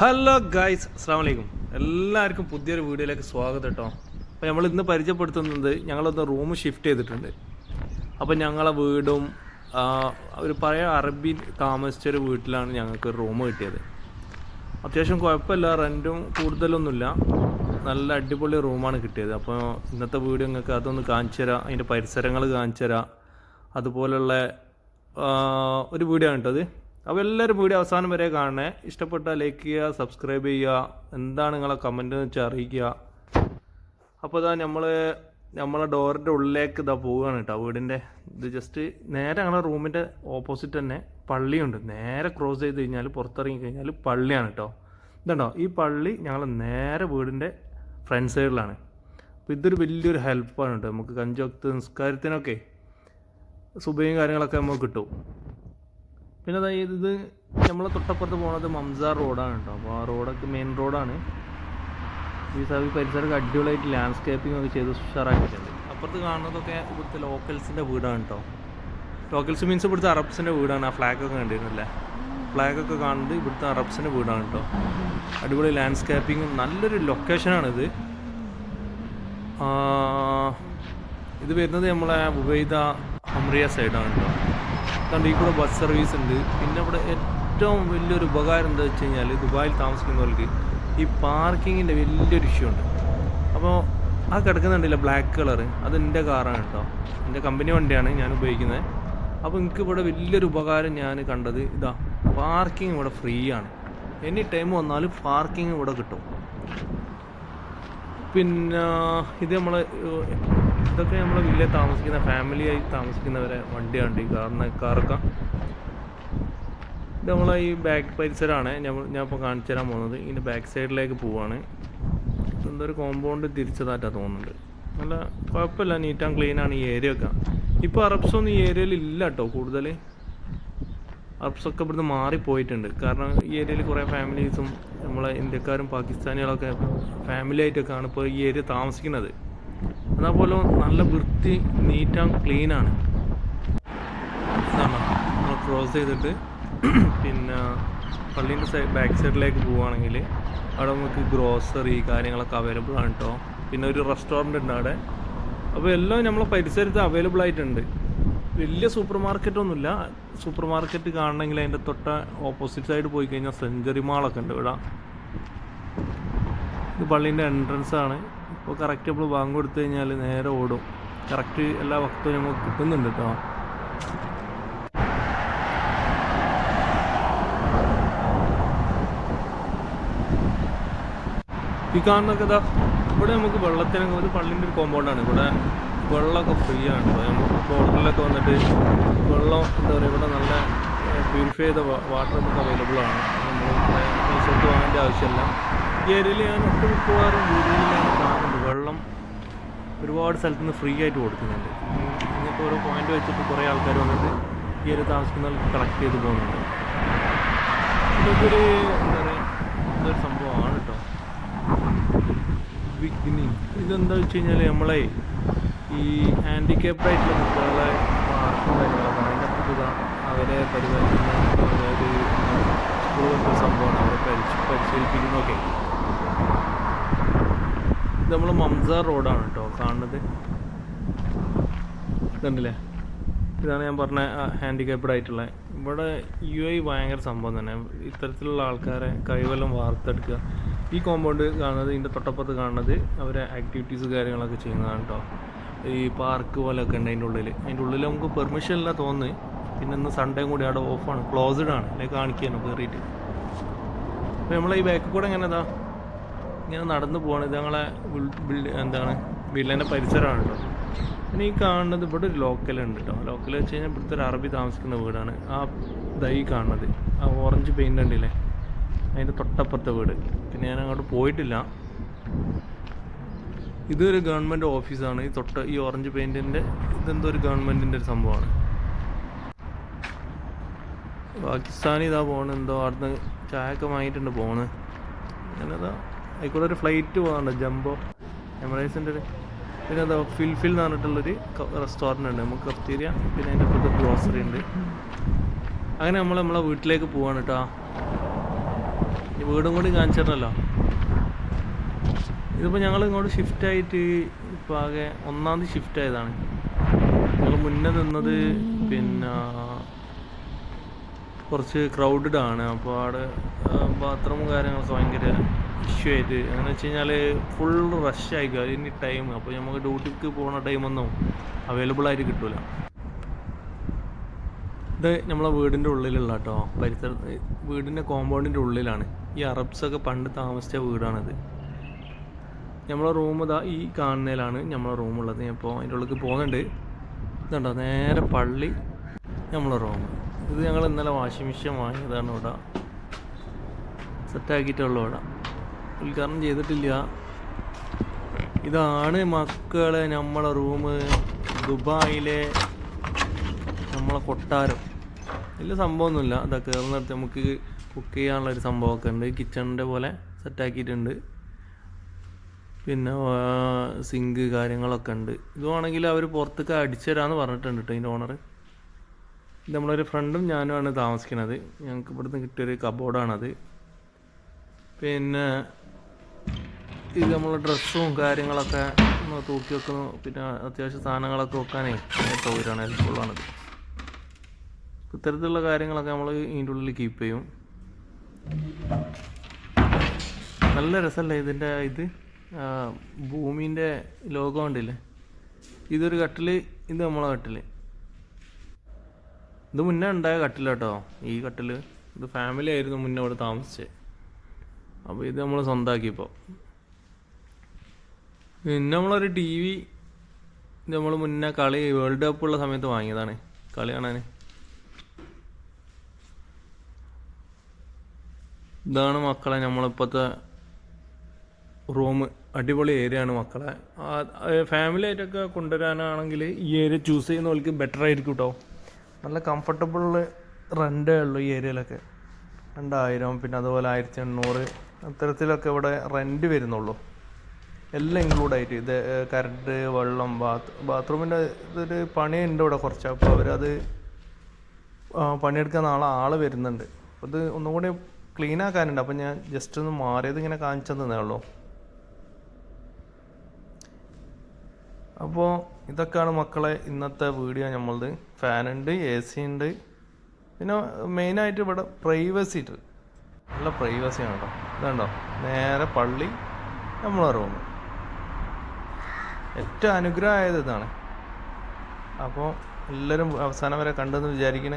Hello guys അസ്സാം വലൈക്കും എല്ലാവർക്കും പുതിയൊരു വീഡിയോയിലേക്ക് സ്വാഗതം കേട്ടോ. അപ്പോൾ നമ്മൾ ഇന്ന് പരിചയപ്പെടുത്തുന്നത് ഞങ്ങളൊന്ന് റൂം ഷിഫ്റ്റ് ചെയ്തിട്ടുണ്ട്. അപ്പോൾ ഞങ്ങളെ വീടും ഒരു പഴയ അറബി താമസിച്ചൊരു വീട്ടിലാണ് ഞങ്ങൾക്ക് റൂം കിട്ടിയത്. അത്യാവശ്യം കുഴപ്പമില്ല റെന്റും കൂടുതലൊന്നുമില്ല. നല്ല അടിപൊളി റൂമാണ് കിട്ടിയത്. അപ്പോൾ ഇന്നത്തെ വീഡിയോ നിങ്ങൾക്ക് അതൊന്ന് കാണിച്ചു തരാം. അതിന്റെ പരിസരങ്ങൾ കാണിച്ചു തരാം. അതുപോലുള്ള ഒരു വീഡിയോ ആണ് കേട്ടോ അപ്പോൾ എല്ലാവരും വീഡിയോ അവസാനം വരെ കാണണേ. ഇഷ്ടപ്പെട്ടാൽ ലൈക്ക് ചെയ്യുക സബ്സ്ക്രൈബ് ചെയ്യുക എന്താണ് നിങ്ങളെ കമന്റ് എന്ന് വെച്ചാൽ അറിയിക്കുക. അപ്പോൾ ഇതാ നമ്മൾ നമ്മളെ ഡോറിന്റെ ഉള്ളിലേക്ക് ഇതാ പോവുകയാണ് കേട്ടോ വീടിന്റെ. ഇത് ജസ്റ്റ് നേരെ ഞങ്ങളുടെ റൂമിന്റെ ഓപ്പോസിറ്റ് തന്നെ പള്ളിയുണ്ട്. നേരെ ക്രോസ് ചെയ്ത് കഴിഞ്ഞാൽ പുറത്തിറങ്ങി കഴിഞ്ഞാൽ പള്ളിയാണ് കേട്ടോ. ഇതുണ്ടോ? ഈ പള്ളി ഞങ്ങൾ നേരെ വീടിന്റെ ഫ്രണ്ട് സൈഡിലാണ് അപ്പോൾ ഇതൊരു വലിയൊരു ഹെൽപ്പാണ് കേട്ടോ. നമുക്ക് കഞ്ചോക്ത് നിസ്കാരത്തിനൊക്കെ സുബയും കാര്യങ്ങളൊക്കെ നമുക്ക് കിട്ടും. പിന്നെ അതായത് ഇത് നമ്മളെ തൊട്ടപ്പുറത്ത് പോണത് മംസാർ റോഡാണ് കേട്ടോ. അപ്പോൾ ആ റോഡൊക്കെ മെയിൻ റോഡാണ്. ഈ സഭ പരിസരമൊക്കെ അടിപൊളിയായിട്ട് ലാൻഡ്സ്കേപ്പിംഗ് ഒക്കെ ചെയ്ത് ഉഷാറാക്കിയിട്ടുണ്ട്. അപ്പുറത്ത് കാണുന്നതൊക്കെ ഇവിടുത്തെ ലോക്കൽസിന്റെ വീടാണ് കേട്ടോ. ലോക്കൽസ് മീൻസ് ഇവിടുത്തെ അറബ്സിന്റെ വീടാണ്. ആ ഫ്ലാഗൊക്കെ കണ്ടിരുന്നില്ലേ? ഫ്ലാഗൊക്കെ കാണുന്നത് ഇവിടുത്തെ അറബ്സിന്റെ വീടാണ് കേട്ടോ. അടിപൊളി ലാൻഡ്സ്കേപ്പിംഗ് നല്ലൊരു ലൊക്കേഷനാണിത് ഇത്. വരുന്നത് നമ്മളെ ഉബൈദ ഹംറിയ സൈഡാണ് കേട്ടോ. അതുകൊണ്ട് ഈ കൂടെ ബസ് സർവീസ് ഉണ്ട്. പിന്നെ ഇവിടെ ഏറ്റവും വലിയൊരു ഉപകാരം എന്താ വെച്ച് കഴിഞ്ഞാൽ ദുബായിൽ താമസിക്കുന്നവർക്ക് ഈ പാർക്കിങ്ങിന്റെ വലിയൊരു ഇഷ്യൂ ഉണ്ട്. അപ്പോൾ ആ കിടക്കുന്നുണ്ടല്ല ബ്ലാക്ക് കളർ അത് എന്റെ കാറാണ് കേട്ടോ. എന്റെ കമ്പനി വണ്ടിയാണ് ഞാൻ ഉപയോഗിക്കുന്നത്. അപ്പോൾ എനിക്ക് ഇവിടെ വലിയൊരു ഉപകാരം ഞാൻ കണ്ടത് ഇതാ പാർക്കിംഗ് ഇവിടെ ഫ്രീ ആണ്. എനി ടൈം വന്നാലും പാർക്കിംഗ് ഇവിടെ കിട്ടും. പിന്നെ ഇത് നമ്മൾ ഇതൊക്കെ നമ്മളെ വില്ലേജ് താമസിക്കുന്ന ഫാമിലിയായി താമസിക്കുന്നവരെ വണ്ടിയാണ് ഈ കാറിന് കാറൊക്കെ ഇത് നമ്മളെ ഈ ബാക്ക് പരിസരമാണ് ഞാൻ ഞാൻ കാണിച്ചു തരാൻ പോകുന്നത്. ഇതിന്റെ ബാക്ക് സൈഡിലേക്ക് പോവാണ്. എന്തോ ഒരു കോമ്പൗണ്ട് തിരിച്ചതായിട്ടാണ് തോന്നുന്നുണ്ട് നല്ല കുഴപ്പമില്ല. നീറ്റ് ആൻഡ് ക്ലീൻ ആണ് ഈ ഏരിയ ഒക്കെ. ഇപ്പോൾ അറബ്സ് ഒന്നും ഈ ഏരിയയിൽ ഇല്ല കേട്ടോ കൂടുതൽ അറബ്സൊക്കെ ഇവിടുന്ന് മാറിപ്പോയിട്ടുണ്ട്. കാരണം ഈ ഏരിയയിൽ കുറേ ഫാമിലീസും നമ്മളെ ഇന്ത്യക്കാരും പാകിസ്ഥാനികളൊക്കെ ഫാമിലി ആയിട്ടൊക്കെയാണ് ഇപ്പോൾ ഈ ഏരിയ താമസിക്കുന്നത്. അതേപോലെ നല്ല വൃത്തി നീറ്റ് ആൻഡ് ക്ലീൻ ആണ്. ഇതാണ് നമ്മൾ ക്രോസ് ചെയ്തിട്ട്. പിന്നെ പള്ളീന്റെ സൈഡ് ബാക്ക് സൈഡിലേക്ക് പോവുകയാണെങ്കിൽ അവിടെ നമുക്ക് ഗ്രോസറി കാര്യങ്ങളൊക്കെ അവൈലബിൾ ആണ് കേട്ടോ പിന്നെ ഒരു റെസ്റ്റോറന്റ് ഉണ്ട് അവിടെ. അപ്പോൾ എല്ലാം നമ്മളെ പരിസരത്ത് അവൈലബിൾ ആയിട്ടുണ്ട്. വലിയ സൂപ്പർ മാർക്കറ്റൊന്നുമില്ല സൂപ്പർ മാർക്കറ്റ് കാണണമെങ്കിൽ അതിന്റെ തൊട്ട ഓപ്പോസിറ്റ് സൈഡ് പോയി കഴിഞ്ഞാൽ സെഞ്ചുറി മാളൊക്കെ ഉണ്ട് ഇവിടെ. ഇത് പള്ളീന്റെ എൻട്രൻസ് ആണ്. ഇപ്പോൾ കറക്റ്റ് നമ്മൾ ബാങ്ക് കൊടുത്തു കഴിഞ്ഞാൽ നേരെ ഓടും. കറക്റ്റ് എല്ലാ വക്തവും നമുക്ക് കിട്ടുന്നുണ്ട് കേട്ടോ ഈ കാണുന്നൊക്കെ ഇതാ ഇവിടെ നമുക്ക് വെള്ളത്തിന് ഒരു പള്ളിന്റെ ഒരു കോമ്പൗണ്ടാണ് ഇവിടെ വെള്ളമൊക്കെ ഫ്രീ ആണ്. നമുക്ക് ബോട്ടിലൊക്കെ വന്നിട്ട് വെള്ളം എന്താ പറയുക ഇവിടെ നല്ല പ്യൂരിഫൈ ചെയ്ത വാട്ടർ നമുക്ക് അവൈലബിൾ ആണ്. നമ്മൾ കൊടുത്ത് വാങ്ങേണ്ട ആവശ്യമില്ല. ഈ ഏരിയയിൽ ഞാൻ ഒട്ടുമിക്കവാറും വീടുകളിലാണ് കാണുന്നത് വെള്ളം ഒരുപാട് സ്ഥലത്ത് നിന്ന് ഫ്രീ ആയിട്ട് കൊടുക്കുന്നുണ്ട്. ഇങ്ങനത്തെ ഓരോ പോയിന്റ് വെച്ചിട്ട് കുറേ ആൾക്കാർ വന്നിട്ട് ഈ ഒരു താമസിക്കുന്ന കളക്ട് ചെയ്ത് പോകുന്നുണ്ട്. ഇതൊക്കെ എന്താ പറയുക ഇതൊരു സംഭവമാണ് കേട്ടോ ബിഗിനിങ് ഇതെന്താ വെച്ച് കഴിഞ്ഞാൽ നമ്മളെ ഈ ഹാൻഡിക്കാപ്ഡ് ആയിട്ടുള്ള കുട്ടികളെ മാർക്കും കാര്യങ്ങളൊക്കെ അതിന്റെ ഇതാ അവരെ പരിപാലിക്കുന്ന അതായത് സ്കൂൾ പോലത്തെ ഒരു സംഭവമാണ് അവരെ പരിശ പരിശീലിപ്പിക്കുന്നതൊക്കെ നമ്മൾ മംസാർ റോഡാണ് കേട്ടോ കാണുന്നത്. കണ്ടില്ലേ? ഇതാണ് ഞാൻ പറഞ്ഞ ഹാൻഡിക്യാപ്ഡ് ആയിട്ടുള്ള. ഇവിടെ യു ഐ ഭയങ്കര സംഭവം തന്നെ. ഇത്തരത്തിലുള്ള ആൾക്കാരെ കൈവല്ലം വാർത്തെടുക്കുക. ഈ കോമ്പൗണ്ട് കാണുന്നത് ഇതിന്റെ തൊട്ടപ്പുറത്ത് കാണുന്നത് അവരെ ആക്ടിവിറ്റീസ് കാര്യങ്ങളൊക്കെ ചെയ്യുന്നതാണ് കേട്ടോ ഈ പാർക്ക് പോലെയൊക്കെ ഉണ്ട് അതിന്റെ ഉള്ളിൽ അതിന്റെ ഉള്ളിൽ നമുക്ക് പെർമിഷൻ ഇല്ല തോന്നുന്നു. പിന്നെ ഇന്ന് സൺഡേ കൂടി അവിടെ ഓഫാണ് ക്ലോസ്ഡ് ആണ്. അല്ലെങ്കിൽ കാണിക്കാനോ കയറിയിട്ട് അപ്പോൾ നമ്മളെ ഈ ബാക്കിൽ കൂടെ എങ്ങനെ ഇങ്ങനെ നടന്നു പോവാണ്. ഇത് ഞങ്ങളെ എന്താണ് വില്ലന്റെ പരിസരമാണ് കേട്ടോ പിന്നെ ഈ കാണുന്നത് ഇവിടെ ഒരു ലോക്കൽ ഉണ്ട് കേട്ടോ ലോക്കൽ വെച്ച് കഴിഞ്ഞാൽ ഇവിടുത്തെ ഒരു അറബി താമസിക്കുന്ന വീടാണ്. ആ ദൈ കാണുന്നത്. ആ ഓറഞ്ച് പെയിന്റ് ഉണ്ടല്ലേ? അതിന്റെ തൊട്ടപ്പുറത്തെ വീട്. പിന്നെ ഞാൻ അങ്ങോട്ട് പോയിട്ടില്ല. ഇതൊരു ഗവൺമെന്റ് ഓഫീസാണ് ഈ തൊട്ട ഈ ഓറഞ്ച് പെയിന്റിന്റെ ഇതെന്തോ ഒരു ഗവൺമെന്റിന്റെ ഒരു സംഭവമാണ്. പാകിസ്ഥാനി ഇതാ പോകണെന്തോ അവിടുന്ന് ചായയൊക്കെ വാങ്ങിയിട്ടുണ്ട് പോണ്. അങ്ങനെതാ ആയിക്കൂടെ ഒരു ഫ്ലൈറ്റ് പോകാനുണ്ട് ജംബോ എമറൈസിന്റെ ഒരു പിന്നെ എന്താ ഫിൽഫിൽ എന്ന് പറഞ്ഞിട്ടുള്ളൊരു റെസ്റ്റോറന്റ് ഉണ്ട്. നമുക്ക് കഫ്തീരിയ പിന്നെ അതിന്റെ അപ്പുറത്ത് ഗ്രോസറി ഉണ്ട്. അങ്ങനെ നമ്മൾ നമ്മളെ വീട്ടിലേക്ക് പോവാണ് കേട്ടോ ഈ വീടും കൂടി കാണിച്ചിട്ടല്ലോ ഇതിപ്പോൾ ഞങ്ങൾ ഇങ്ങോട്ട് ഷിഫ്റ്റ് ആയിട്ട് ഇപ്പോൾ ആകെ ഒന്നാം തീയതി ഷിഫ്റ്റ് ആയതാണ്. ഞങ്ങൾ മുന്നേ നിന്നത് പിന്നെ കുറച്ച് ക്രൗഡഡ് ആണ്. അപ്പോൾ അവിടെ ബാത്റൂമും കാര്യങ്ങളൊക്കെ ഭയങ്കര ഇഷ്യൂ ആയിട്ട് അങ്ങനെ വെച്ച് കഴിഞ്ഞാൽ ഫുൾ റഷ് ആയിക്കുക ഇനി ടൈം അപ്പോൾ നമുക്ക് ഡ്യൂട്ടിക്ക് പോകുന്ന ടൈമൊന്നും അവൈലബിൾ ആയിട്ട് കിട്ടില്ല ഇത് നമ്മളെ വീടിന്റെ ഉള്ളിലുള്ള കേട്ടോ പരിസര വീടിന്റെ കോമ്പൗണ്ടിന്റെ ഉള്ളിലാണ്. ഈ അറബ്സൊക്കെ പണ്ട് താമസിച്ച വീടാണിത്. നമ്മളെ റൂം ഇതാ ഈ കാണുന്നതിലാണ് നമ്മളെ റൂമുള്ളത് ഞാൻ ഇപ്പോൾ അതിന്റെ ഉള്ളിൽ പോകുന്നുണ്ട്. ഇതുണ്ടോ? നേരെ പള്ളി നമ്മളെ റൂം ഇത് ഞങ്ങൾ ഇന്നലെ വാഷിംഗ് മെഷീൻ വാങ്ങിയതാണ് ഇവിടെ. സെറ്റാക്കിയിട്ടുള്ള ഇവിടെ. ഉദ്ഘാടനം ചെയ്തിട്ടില്ല. ഇതാണ് മക്കളെ നമ്മളെ റൂം ദുബായിലെ നമ്മളെ കൊട്ടാരം. വലിയ സംഭവമൊന്നുമില്ല. ഇതാ കയറുന്നിടത്ത് നമുക്ക് കുക്ക് ചെയ്യാനുള്ള ഒരു സംഭവമൊക്കെ ഉണ്ട്. കിച്ചണിന്റെ പോലെ സെറ്റാക്കിയിട്ടുണ്ട് പിന്നെ സിങ്ക് കാര്യങ്ങളൊക്കെ ഉണ്ട്. ഇതുവാണെങ്കിൽ അവർ പുറത്തേക്ക് അടിച്ചു തരാമെന്ന് പറഞ്ഞിട്ടുണ്ട് കേട്ടോ ഇതിന്റെ ഓണർ ഇത് നമ്മളൊരു ഫ്രണ്ടും ഞാനുമാണ് താമസിക്കുന്നത് ഞങ്ങൾക്ക് ഇവിടുന്ന് കിട്ടിയൊരു കബോർഡാണത് പിന്നെ ഇത് നമ്മൾ ഡ്രസ്സും കാര്യങ്ങളൊക്കെ ഒന്ന് തൂക്കി വെക്കുന്നു. പിന്നെ അത്യാവശ്യം സാധനങ്ങളൊക്കെ വെക്കാനേ സൗകര്യമാണ് ഹെൽപ്ഫുള്ളാണിത്. ഇത്തരത്തിലുള്ള കാര്യങ്ങളൊക്കെ നമ്മൾ ഇതിന്റെ ഉള്ളിൽ കീപ്പ് ചെയ്യും. നല്ല രസമല്ലേ ഇതിന്റെ ഇത്? ഭൂമിന്റെ ലോകം ഉണ്ടല്ലേ ഇതൊരു കട്ടിൽ ഇത് നമ്മളെ കട്ടിൽ ഇത് മുന്നേ ഉണ്ടായ കട്ടില കേട്ടോ ഈ കട്ടിൽ ഇത് ഫാമിലി ആയിരുന്നു മുന്നേ അവിടെ താമസിച്ചത് അപ്പോൾ ഇത് നമ്മൾ സ്വന്തമാക്കിയപ്പോൾ പിന്നെ നമ്മളൊരു ടി വി നമ്മൾ മുന്നേ കളി വേൾഡ് കപ്പ് ഉള്ള സമയത്ത് വാങ്ങിയതാണ്. കളി കാണാൻ ഇതാണ് മക്കളെ നമ്മളിപ്പോഴത്തെ റൂം. അടിപൊളി ഏരിയ ആണ് മക്കളെ. ഫാമിലി ആയിട്ടൊക്കെ കൊണ്ടുവരാനാണെങ്കിൽ ഈ ഏരിയ ചൂസ് ചെയ്യുന്നവർക്ക് ബെറ്റർ ആയിരിക്കും കേട്ടോ നല്ല കംഫർട്ടബിൾ റെന്റേ ഉള്ളൂ ഈ ഏരിയയിലൊക്കെ രണ്ടായിരം പിന്നെ അതുപോലെ ആയിരത്തി എണ്ണൂറ്. അത്തരത്തിലൊക്കെ ഇവിടെ റെന്റ് വരുന്നുള്ളൂ. എല്ലാം ഇൻക്ലൂഡ് ആയിട്ട് ഇത് കറണ്ട് വെള്ളം ബാത്ത് ബാത്റൂമിന്റെ ഇതൊരു പണിയുണ്ട് ഇവിടെ കുറച്ച്. അപ്പോൾ അവരത് പണിയെടുക്കാൻ നാളെ ആൾ വരുന്നുണ്ട്. ഇത് ഒന്നും കൂടി ക്ലീൻ ആക്കാനുണ്ട്. അപ്പം ഞാൻ ജസ്റ്റ് ഒന്ന് മാറിയത് ഇങ്ങനെ കാണിച്ചു ഉള്ളൂ. അപ്പോൾ ഇതൊക്കെയാണ് മക്കളെ ഇന്നത്തെ വീഡിയോ നമ്മളത് ഫാനുണ്ട് എ സി ഉണ്ട്. പിന്നെ മെയിനായിട്ട് ഇവിടെ പ്രൈവസി ഉണ്ട് നല്ല പ്രൈവസി ആണ് കേട്ടോ. ഇതുണ്ടോ നേരെ പള്ളി നമ്മളെ റൂം ഏറ്റവും അനുഗ്രഹമായത് ഇതാണ്. അപ്പോൾ എല്ലാവരും അവസാനം വരെ കണ്ടെന്ന് വിചാരിക്കണേ.